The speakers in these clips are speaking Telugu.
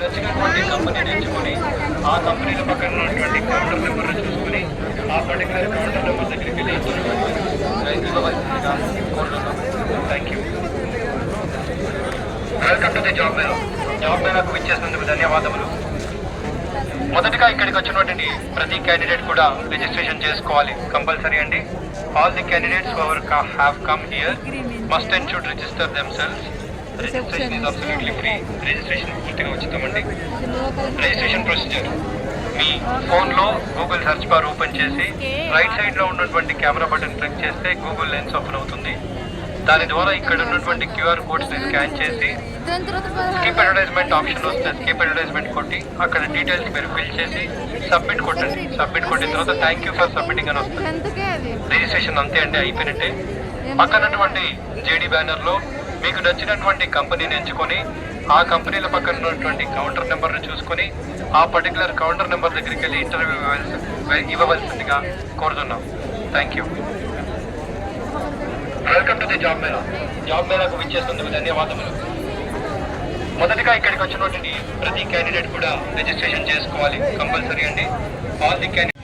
నచ్చినటువంటి కంపెనీని ఎంచుకొని ఆ కంపెనీల పక్కన ఉన్నటువంటి కౌంటర్ నెంబర్ చూసుకొని ఆ పర్టికులర్ కౌంటర్ నెంబర్ దగ్గరికి వెళ్ళి thank you welcome to the job mela job మేళాకు విచ్చేసినందుకు ధన్యవాదములు. మొదటగా ఇక్కడికి వచ్చినటువంటి ప్రతి క్యాండిడేట్ కూడా రిజిస్ట్రేషన్ చేసుకోవాలి. కంపల్సరీ అండి. All the candidates ever have come here must and should register themselves free registration పూర్తిగా ఉచితమండి రిజిస్ట్రేషన్ ప్రొసీజర్ మీ ఫోన్లో గూగుల్ సెర్చ్ బార్ ఓపెన్ చేసి రైట్ సైడ్లో ఉన్నటువంటి కెమెరా బటన్ క్లిక్ చేస్తే గూగుల్ లెన్స్ ఓపెన్ అవుతుంది. దాని ద్వారా ఇక్కడ ఉన్నటువంటి క్యూఆర్ కోడ్స్ని స్కాన్ చేసి స్కిప్ అడ్వర్టైజ్మెంట్ ఆప్షన్ వస్తే స్కిప్ అడ్వర్టైజ్మెంట్ కొట్టి అక్కడ డీటెయిల్స్ మీరు ఫిల్ చేసి సబ్మిట్ కొట్టండి. సబ్మిట్ కొట్టిన తర్వాత థ్యాంక్ యూ ఫర్ సబ్మిటింగ్ అని వస్తుంది. రిజిస్ట్రేషన్ అంతే అండి అయిపోయినట్టే. పక్కనటువంటి జేడీ బ్యానర్లో మీకు నచ్చినటువంటి కంపెనీని ఎంచుకొని ఆ కంపెనీల పక్కన ఉన్నటువంటి కౌంటర్ నెంబర్ని చూసుకొని ఆ పర్టికులర్ కౌంటర్ నెంబర్ దగ్గరికి వెళ్ళి ఇంటర్వ్యూ ఇవ్వవలసి ఇవ్వవలసిందిగా కోరుతున్నాం. Thank you welcome to the job mela job మేళాకు విచ్చేసినందుకు ధన్యవాదములు. మొదటగా ఇక్కడికి వచ్చినటువంటి ప్రతి క్యాండిడేట్ కూడా రిజిస్ట్రేషన్ చేసుకోవాలి. కంపల్సరీ అండి. All the candidate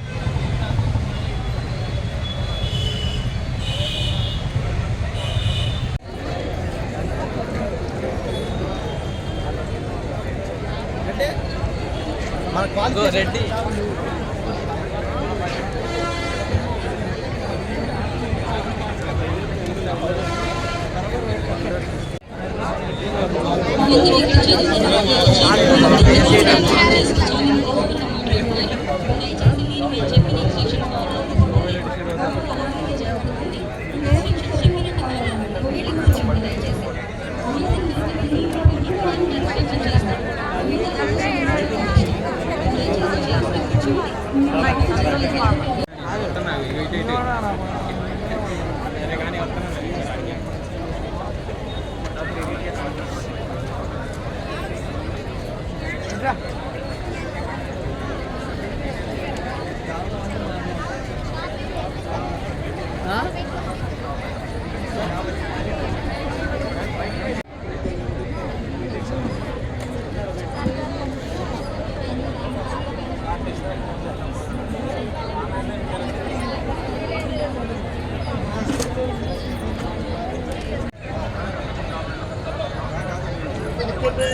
ready. ఆడుతున్నారు Yeah. হবে।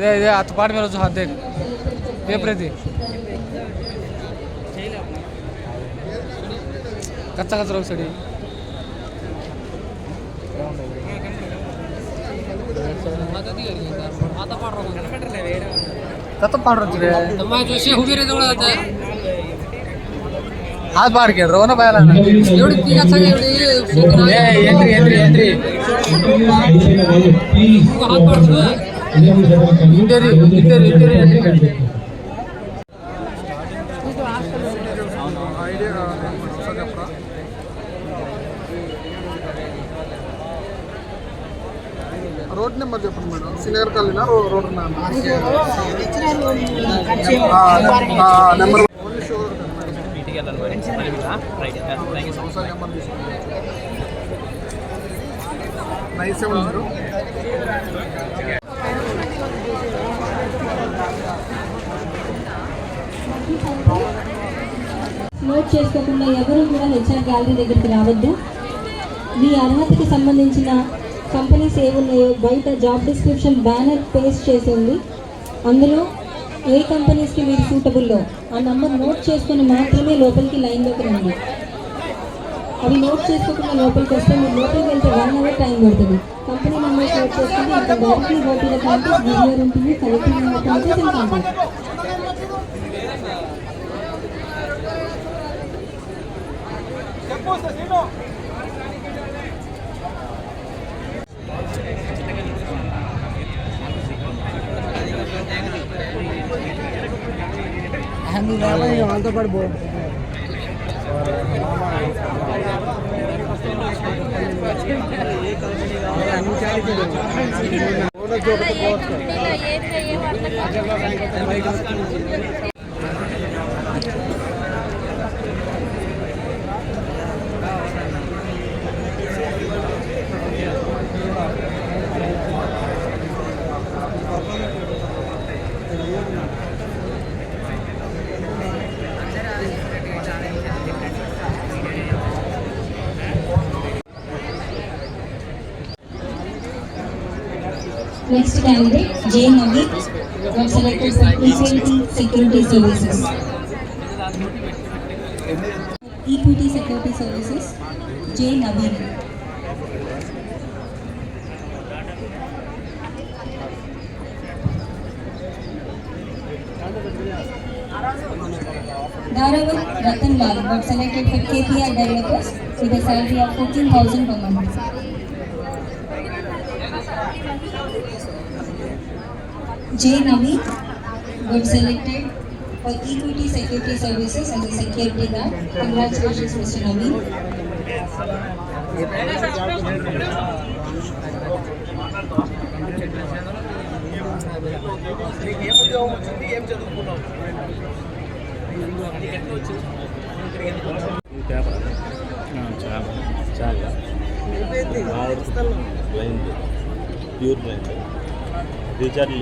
ఇదే ఇదే అత్తపాటి మీద రోజు అదే ఏ ప్రతి కచ్చ కచ్చ ఒకసారి ಕತ್ತ ಪಾಡ್ರಿ ಜೋಶಿ ಹುಗಿರಿ ಹಾತ್ ಬಾರ್ ಕೇಳ್ರಿ ಅವನ ಬಾಯಲ್ಲ ನೋಡಿ ತೀಗ ಸರಿ ಏನ್ರಿ ಏನ್ರಿ ಏನ್ರಿ ಹಾತ್ ಬಾಡ್ತೀವಿ interior interior interior road number చెప్పండి మేడం. శ్రీనగర్ కాలనీనా? రోడ్ నెంబర్ ఓన్లీ షుగర్ సంవత్సరాల నెంబర్ తీసుకోండి నైన్ సెవెన్ జీరో. నోట్ చేసుకోకుండా ఎవరు కూడా హెచ్ఆర్ గ్యాలరీ దగ్గరికి రావద్దు. మీ అర్హతకి సంబంధించిన కంపెనీస్ ఏమున్నాయో బయట జాబ్ డిస్క్రిప్షన్ బ్యానర్ పేస్ట్ చేసింది. అందులో ఏ కంపెనీస్కి మీరు సూటబుల్లో? ఆ నంబర్ నోట్ చేసుకొని మాత్రమే లోపలికి లైన్లోకి రండి అవి నోట్ చేసుకోకుండా లోపలికి వస్తే మీరు లోపలికి వెళ్తే వన్ అవర్ టైం పడుతుంది. కంపెనీ నెంబర్స్ నోట్ చేసుకుంటే ఇంకా డైరెక్ట్లీ గోపీల కాంటాక్ట్ వీడియో ఉంటుంది కలెక్టింగ్ క్యాంపస్ అండ్ కాంటాక్ట్ আমি আনতে পারবো ఏం Next candidate, J. Navi, got selected for Equity Security Services. Equity Security Services, J. Naveen. Dharavat Ratan Lal got selected for KPR Developers with a salary of 14,000 per month. J. Navi got selected for Equity Security Services as a security guard. Congratulations, Mr. Navi. చాలా చాలా బ్లైండ్ ప్యూర్ బ్లైండ్ రీఛార్జ్